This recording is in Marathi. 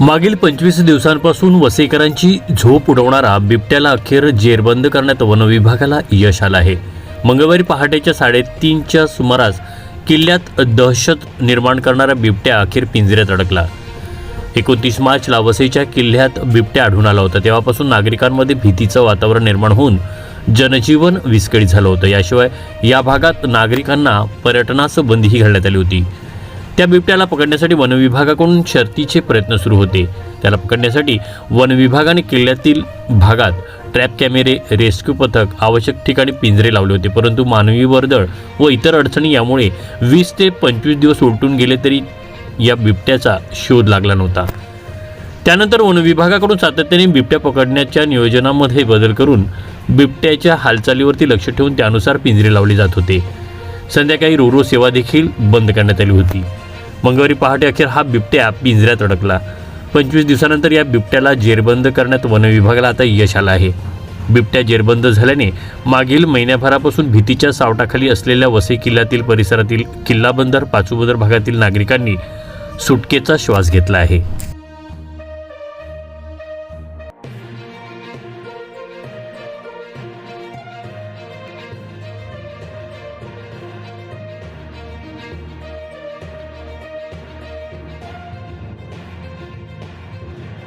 मागील पंचवीस दिवसांपासून वसेकरांची झोप उडवणारा बिबट्याला अखेर जेरबंद करण्यात वनविभागाला यश आलं आहे. मंगळवारी पहाटेच्या साडेतीनच्या सुमारास किल्ल्यात दहशत निर्माण करणारा बिबट्या अखेर पिंजऱ्यात अडकला. एकोणतीस मार्चला वसईच्या किल्ल्यात बिबट्या आढळून आला होता. तेव्हापासून नागरिकांमध्ये भीतीचं वातावरण निर्माण होऊन जनजीवन विस्कळीत झालं होतं. याशिवाय या भागात नागरिकांना पर्यटनास बंदीही घालण्यात आली होती. त्या बिबट्याला पकडण्यासाठी वनविभागाकडून शर्तीचे प्रयत्न सुरू होते. त्याला पकडण्यासाठी वनविभागाने किल्ल्यातील भागात ट्रॅप कॅमेरे रेस्क्यू पथक आवश्यक ठिकाणी पिंजरे लावले होते. परंतु मानवी वर्दळ व इतर अडचणी यामुळे वीस ते पंचवीस दिवस उलटून गेले तरी या बिबट्याचा शोध लागला नव्हता. त्यानंतर वनविभागाकडून सातत्याने बिबट्या पकडण्याच्या नियोजनामध्ये बदल करून बिबट्याच्या हालचालीवरती लक्ष ठेवून त्यानुसार पिंजरे लावले जात होते. संध्याकाळी रोरो सेवा देखील बंद करण्यात आली होती. मंगळवारी पहाटे अखेर हा बिबट्या पिंजऱ्यात अडकला. पंचवीस दिवसानंतर या बिबट्याला जेरबंद करण्यात वनविभागाला आता यश आलं आहे. बिबट्या जेरबंद झाल्याने मागील महिन्याभरापासून भीतीच्या सावटाखाली असलेल्या वसई किल्ल्यातील परिसरातील किल्ला बंदर पाचू बंदर भागातील नागरिकांनी सुटकेचा श्वास घेतला आहे.